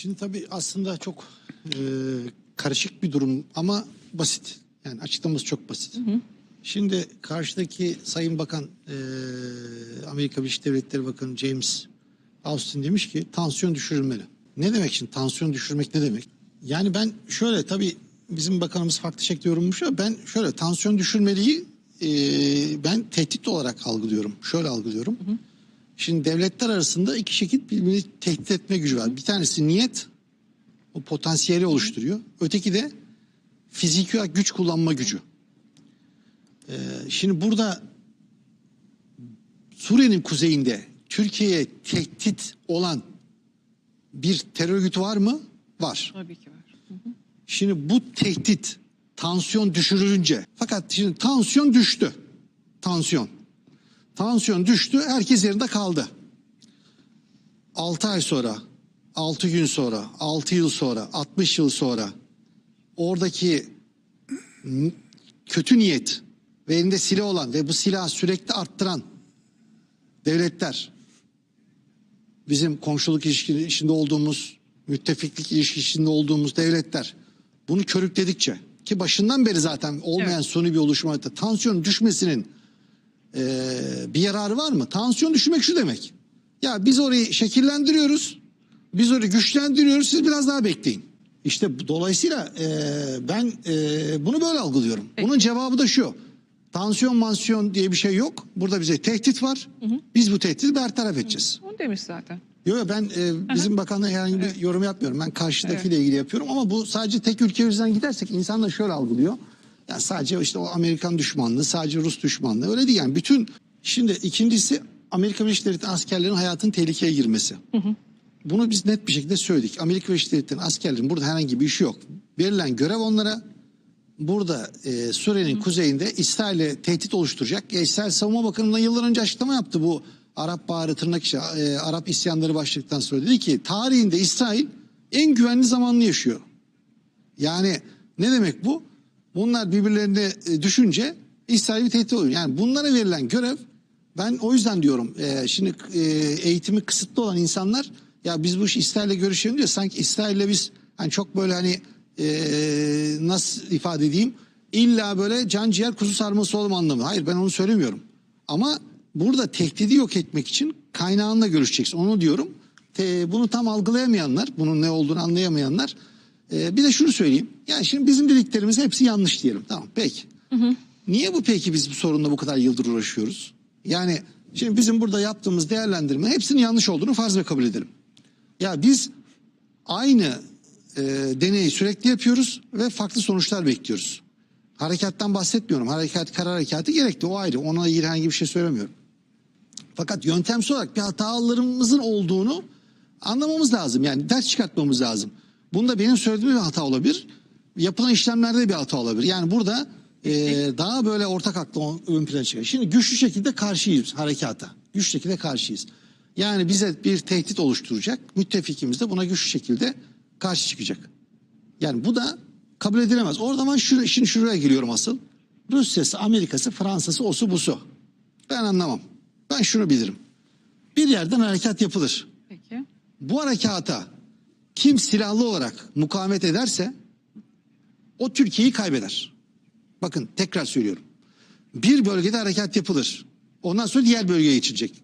Şimdi tabii aslında çok e, karışık bir durum ama basit. Yani açıklaması çok basit. Şimdi karşıdaki Sayın Bakan e, Amerika Birleşik Devletleri Bakanı James Austin demiş ki tansiyon düşürülmeli. Ne demek şimdi tansiyon düşürmek ne demek? Yani ben şöyle tabii bizim bakanımız farklı şekilde yorummuş ama ben şöyle tansiyon düşürmeliyi e, ben tehdit olarak algılıyorum. Şöyle algılıyorum. Şimdi devletler arasında iki şekilde birbirini tehdit etme gücü var. Bir tanesi niyet, o potansiyeli oluşturuyor. Öteki de fiziki olarak güç kullanma gücü. Ee, şimdi burada Suriye'nin kuzeyinde Türkiye'ye tehdit olan bir terör örgütü var mı? Var. Tabii ki var. Şimdi bu tehdit tansiyon düşürülünce fakat şimdi tansiyon düştü. Tansiyon. Tansiyon düştü herkes yerinde kaldı. 6 ay sonra, 6 gün sonra, 6 yıl sonra, 60 yıl sonra oradaki kötü niyet ve elinde silah olan ve bu silahı sürekli arttıran devletler bizim komşuluk ilişkisi içinde olduğumuz, müttefiklik ilişkisi içinde olduğumuz devletler bunu körükledikçe ki başından beri zaten olmayan Evet. suni bir oluşuma tansiyon düşmesinin eee, bir yararı var mı? Tansiyon düşürmek şu demek. Ya biz orayı şekillendiriyoruz, biz orayı güçlendiriyoruz, siz biraz daha bekleyin. İşte dolayısıyla eee, ben eee, bunu böyle algılıyorum. Peki. Bunun cevabı da şu. Tansiyon mansiyon diye bir şey yok. Burada bize tehdit var. Biz bu tehdidi bertaraf edeceğiz. Onu demiş zaten. Yok yok ben e, bizim bakanlığa herhangi bir yorum yapmıyorum. Ben karşıdakiyle Evet. ilgili yapıyorum ama bu sadece tek ülke üzerinden gidersek insan da şöyle algılıyor. Yani sadece işte o Amerikan düşmanlığı, sadece Rus düşmanlığı öyle değil yani. Bütün şimdi ikincisi Amerika Birleşik Devletleri askerlerin hayatın tehlikeye girmesi. Bunu biz net bir şekilde söyledik. Amerika Birleşik Devletleri'nin askerlerin burada herhangi bir işi yok. Verilen görev onlara burada e, Suriye'nin kuzeyinde İsrail'e tehdit oluşturacak. Ya İsrail Savunma Bakanı'ndan yıllar önce açıklama yaptı bu Arap Baharı tırnak içi e, Arap isyanları başladıktan sonra. Dedi ki tarihinde İsrail en güvenli zamanını yaşıyor. Yani ne demek bu? Bunlar birbirlerine e, düşünce İsrail bir tehdit oluyor. Yani bunlara verilen görev ben o yüzden diyorum e, şimdi e, eğitimi kısıtlı olan insanlar ya biz bu iş İsrail'le görüşelim diyor. Sanki İsrail'le biz hani çok böyle hani e, nasıl ifade edeyim illa böyle can ciğer kuzu sarması olma anlamı. Hayır ben onu söylemiyorum. Ama burada tehdidi yok etmek için kaynağında görüşeceksin. Onu diyorum. Te- bunu tam algılayamayanlar, bunun ne olduğunu anlayamayanlar ee, bir de şunu söyleyeyim. Yani şimdi bizim dediklerimiz hepsi yanlış diyelim. Tamam peki. Niye bu peki biz bu sorunla bu kadar yıldır uğraşıyoruz? Yani şimdi bizim burada yaptığımız değerlendirme hepsinin yanlış olduğunu farz ve kabul edelim. Ya biz aynı e, deneyi sürekli yapıyoruz ve farklı sonuçlar bekliyoruz. Harekattan bahsetmiyorum. Harekat, karar harekatı gerekli o ayrı. Ona ilgili herhangi bir şey söylemiyorum. Fakat yöntemsel olarak bir hatalarımızın olduğunu anlamamız lazım. Yani ders çıkartmamız lazım. Bunda benim söylediğim bir hata olabilir. Yapılan işlemlerde bir hata olabilir. Yani burada e, daha böyle ortak aklı ön- plana çıkıyor. Şimdi güçlü şekilde karşıyız harekata. Güçlü şekilde karşıyız. Yani bize bir tehdit oluşturacak. Müttefikimiz de buna güçlü şekilde karşı çıkacak. Yani bu da kabul edilemez. O zaman şuraya, şimdi şuraya geliyorum asıl. Rusya'sı, Amerika'sı, Fransa'sı, osu busu. Ben anlamam. Ben şunu bilirim. Bir yerden harekat yapılır. Peki. Bu harekata kim silahlı olarak mukavemet ederse o Türkiye'yi kaybeder. Bakın tekrar söylüyorum. Bir bölgede harekat yapılır. Ondan sonra diğer bölgeye geçilecek.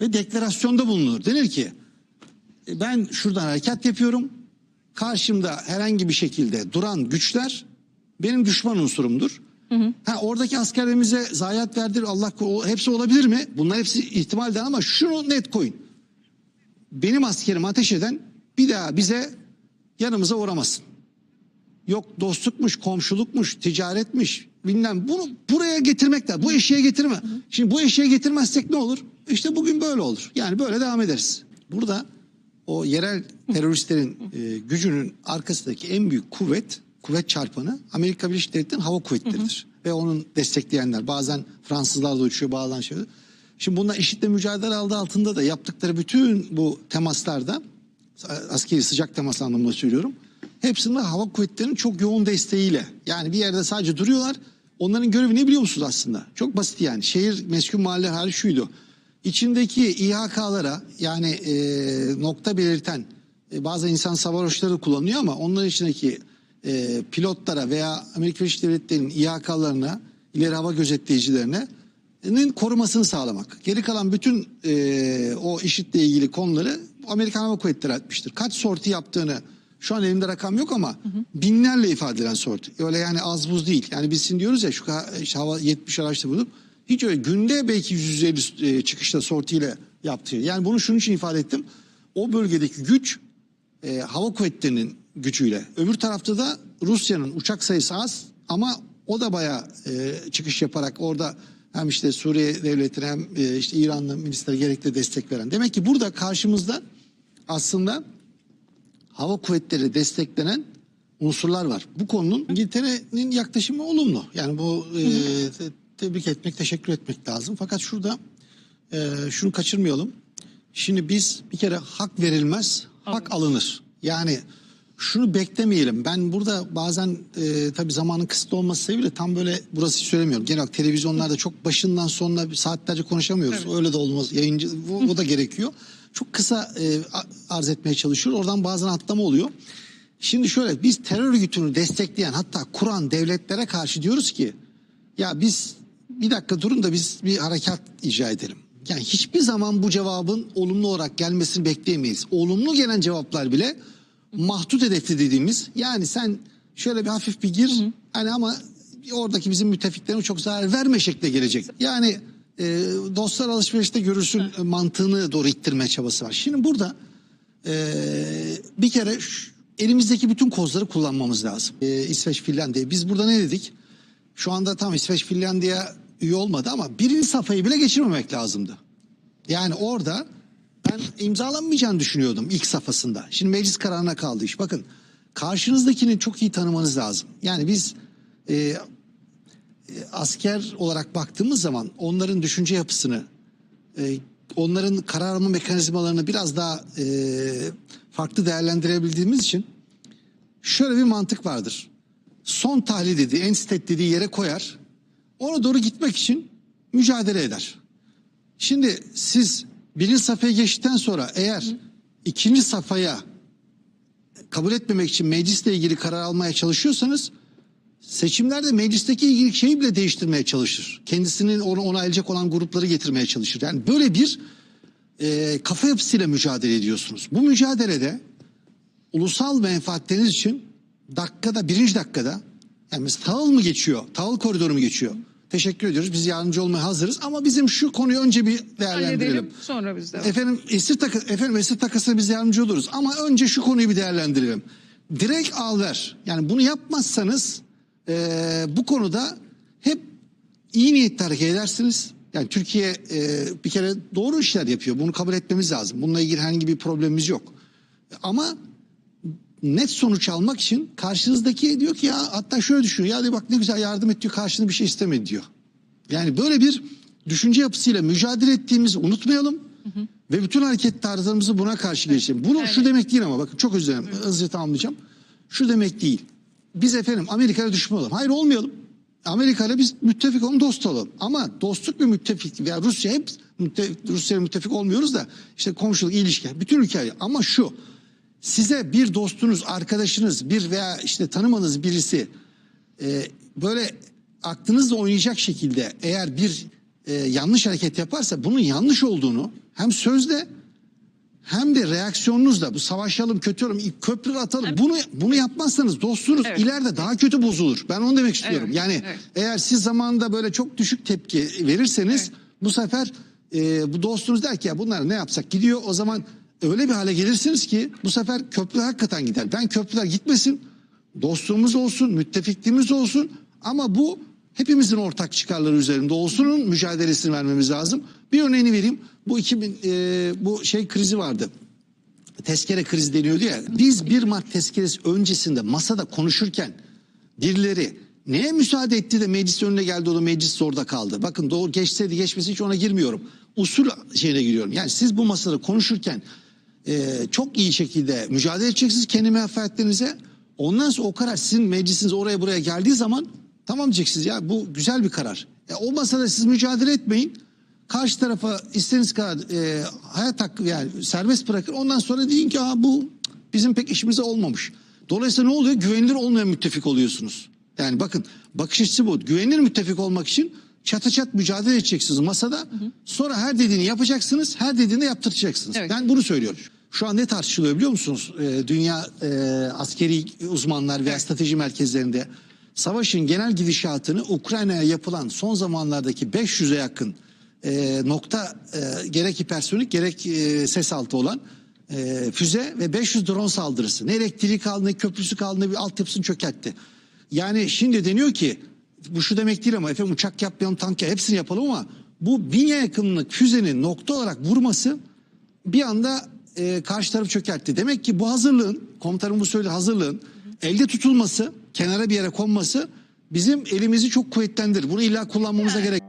Ve deklarasyonda bulunur. Denir ki "E, ben şuradan harekat yapıyorum. Karşımda herhangi bir şekilde duran güçler benim düşman unsurumdur. Ha, oradaki askerlerimize zayiat verdir Allah hepsi olabilir mi? Bunlar hepsi ihtimalden ama şunu net koyun benim askerim ateş eden bir daha bize yanımıza uğramasın. Yok dostlukmuş, komşulukmuş, ticaretmiş bilmem bunu buraya getirmek lazım. Bu eşeğe getirme. Şimdi bu eşeğe getirmezsek ne olur? İşte bugün böyle olur. Yani böyle devam ederiz. Burada o yerel teröristlerin e, gücünün arkasındaki en büyük kuvvet, kuvvet çarpanı Amerika Birleşik Devletleri'nin hava kuvvetleridir. Ve onun destekleyenler bazen Fransızlar da uçuyor bazen şey. Şimdi bunlar IŞİD'le mücadele aldı altında da yaptıkları bütün bu temaslarda askeri sıcak temas anlamında söylüyorum. Hepsinde hava kuvvetlerinin çok yoğun desteğiyle. Yani bir yerde sadece duruyorlar. Onların görevi ne biliyor musunuz aslında? Çok basit yani. Şehir meskun mahalle hali şuydu. İçindeki İHK'lara yani e, nokta belirten e, bazı insan savaşları kullanıyor ama onların içindeki e, pilotlara veya Amerika Birleşik Devletleri'nin İHK'larına, ileri hava gözetleyicilerine korumasını sağlamak. Geri kalan bütün e, o işitle ilgili konuları Amerikan Hava Kuvvetleri etmiştir. Kaç sorti yaptığını şu an elimde rakam yok ama binlerle ifade edilen sorti. Öyle yani az buz değil. Yani şimdi diyoruz ya şu işte hava 70 araçta bulup hiç öyle günde belki 150 e, çıkışta sortiyle yaptığı. Yani bunu şunun için ifade ettim. O bölgedeki güç e, hava kuvvetlerinin gücüyle. Öbür tarafta da Rusya'nın uçak sayısı az ama o da bayağı e, çıkış yaparak orada hem işte Suriye devletine hem e, işte İran'la ministere gerekli destek veren. Demek ki burada karşımızda aslında hava kuvvetleri desteklenen unsurlar var. Bu konunun İngiltere'nin yaklaşımı olumlu. Yani bu e, te- tebrik etmek, teşekkür etmek lazım. Fakat şurada e, şunu kaçırmayalım. Şimdi biz bir kere hak verilmez, hak alınır. Yani şunu beklemeyelim. Ben burada bazen e, tabii zamanın kısıtlı olması sebebiyle tam böyle burası söylemiyorum. Genel olarak televizyonlarda çok başından sonuna saatlerce konuşamıyoruz. Öyle de olmaz. Yayıncı bu, bu da gerekiyor. Çok kısa e, arz etmeye çalışıyor. Oradan bazen atlama oluyor. Şimdi şöyle biz terör örgütünü destekleyen hatta kuran devletlere karşı diyoruz ki ya biz bir dakika durun da biz bir harekat icra edelim. Yani hiçbir zaman bu cevabın olumlu olarak gelmesini bekleyemeyiz. Olumlu gelen cevaplar bile mahdut hedefli dediğimiz yani sen şöyle bir hafif bir gir hani ama oradaki bizim müttefiklerine çok zarar verme şekle gelecek. Yani e, dostlar alışverişte görürsün mantığını doğru ittirme çabası var. Şimdi burada ee, bir kere şu- elimizdeki bütün kozları kullanmamız lazım. Ee, İsveç, Finlandiya. Biz burada ne dedik? Şu anda tam İsveç, Finlandiya üye olmadı ama birinci safhayı bile geçirmemek lazımdı. Yani orada ben imzalanmayacağını düşünüyordum ilk safhasında. Şimdi meclis kararına kaldı iş. Bakın karşınızdakini çok iyi tanımanız lazım. Yani biz e, e, asker olarak baktığımız zaman onların düşünce yapısını, e, onların karar alma mekanizmalarını biraz daha e, farklı değerlendirebildiğimiz için şöyle bir mantık vardır. Son tahlil dediği, en stet dediği yere koyar. Ona doğru gitmek için mücadele eder. Şimdi siz birinci safhaya geçtikten sonra eğer ikinci safhaya kabul etmemek için meclisle ilgili karar almaya çalışıyorsanız seçimlerde meclisteki ilgili şeyi bile değiştirmeye çalışır. Kendisinin onu onaylayacak olan grupları getirmeye çalışır. Yani böyle bir e, kafa yapısıyla mücadele ediyorsunuz. Bu mücadelede ulusal menfaatleriniz için dakikada birinci dakikada yani tahıl mı geçiyor? Tahıl koridoru mu geçiyor? Teşekkür ediyoruz. Biz yardımcı olmaya hazırız ama bizim şu konuyu önce bir değerlendirelim. Halledelim sonra biz de. Efendim esir takı efendim esir takasına biz yardımcı oluruz ama önce şu konuyu bir değerlendirelim. Direkt al ver. Yani bunu yapmazsanız eee, bu konuda hep iyi niyetli hareket edersiniz. Yani Türkiye eee, bir kere doğru işler yapıyor. Bunu kabul etmemiz lazım. Bununla ilgili herhangi bir problemimiz yok. Ama net sonuç almak için karşınızdaki diyor ki ya hatta şöyle düşünüyor. Ya diyor bak ne güzel yardım et diyor karşında bir şey istemedi diyor. Yani böyle bir düşünce yapısıyla mücadele ettiğimizi unutmayalım. Ve bütün hareket tarzlarımızı buna karşı geliştirelim. Bunu şu demek değil ama bakın çok özür dilerim. Hızlıca tamamlayacağım. Şu demek değil. Biz efendim Amerika'ya düşman olalım. Hayır olmayalım. Amerika ile biz müttefik olalım, dost olalım. Ama dostluk bir müttefik veya Rusya hep müttefik, Rusya müttefik olmuyoruz da işte komşuluk, ilişki, bütün ülke. Ama şu size bir dostunuz, arkadaşınız, bir veya işte tanımadığınız birisi e, böyle aklınızla oynayacak şekilde eğer bir e, yanlış hareket yaparsa bunun yanlış olduğunu hem sözle hem de reaksiyonunuzla bu savaşalım, kötü olalım, köprü atalım. Bunu bunu yapmazsanız dostunuz Evet. ileride daha kötü bozulur. Ben onu demek istiyorum. Evet, Yani evet. eğer siz zamanında böyle çok düşük tepki verirseniz Evet. bu sefer e, bu dostunuz der ki ya bunlar ne yapsak gidiyor. O zaman öyle bir hale gelirsiniz ki bu sefer köprü hakikaten gider. Ben köprüler gitmesin. Dostluğumuz olsun, müttefikliğimiz olsun ama bu hepimizin ortak çıkarları üzerinde olsunun mücadelesini vermemiz lazım. Bir örneğini vereyim. Bu 2000 e, bu şey krizi vardı tezkere krizi deniyordu ya. Biz 1 Mart tezkeresi öncesinde masada konuşurken birileri neye müsaade etti de meclis önüne geldi o da meclis orada kaldı. Bakın doğru geçseydi geçmesi hiç ona girmiyorum. Usul şeyine giriyorum. Yani siz bu masada konuşurken e, çok iyi şekilde mücadele edeceksiniz kendi menfaatlerinize. Ondan sonra o karar sizin meclisiniz oraya buraya geldiği zaman tamam diyeceksiniz ya bu güzel bir karar. E, o masada siz mücadele etmeyin. Karşı tarafa istediğiniz kadar e, hayat hakkı yani serbest bırakın. Ondan sonra deyin ki Aa, bu bizim pek işimize olmamış. Dolayısıyla ne oluyor? Güvenilir olmayan müttefik oluyorsunuz. Yani bakın bakış açısı bu. Güvenilir müttefik olmak için çatı çat mücadele edeceksiniz masada. Sonra her dediğini yapacaksınız, her dediğini de yaptıracaksınız. Evet. Ben bunu söylüyorum. Şu an ne tartışılıyor biliyor musunuz? Ee, dünya e, askeri uzmanlar veya strateji merkezlerinde savaşın genel gidişatını Ukrayna'ya yapılan son zamanlardaki 500'e yakın e, nokta e, gerek hipersonik gerek e, ses altı olan e, füze ve 500 drone saldırısı. Ne elektriği kaldı ne köprüsü kaldı ne bir altyapısını çökertti. Yani şimdi deniyor ki bu şu demek değil ama efendim uçak yapmayalım tank yap- hepsini yapalım ama bu bine yakınlık füzenin nokta olarak vurması bir anda e, karşı tarafı çökertti. Demek ki bu hazırlığın komutanım bu söyledi hazırlığın elde tutulması kenara bir yere konması bizim elimizi çok kuvvetlendirir. Bunu illa kullanmamıza gerek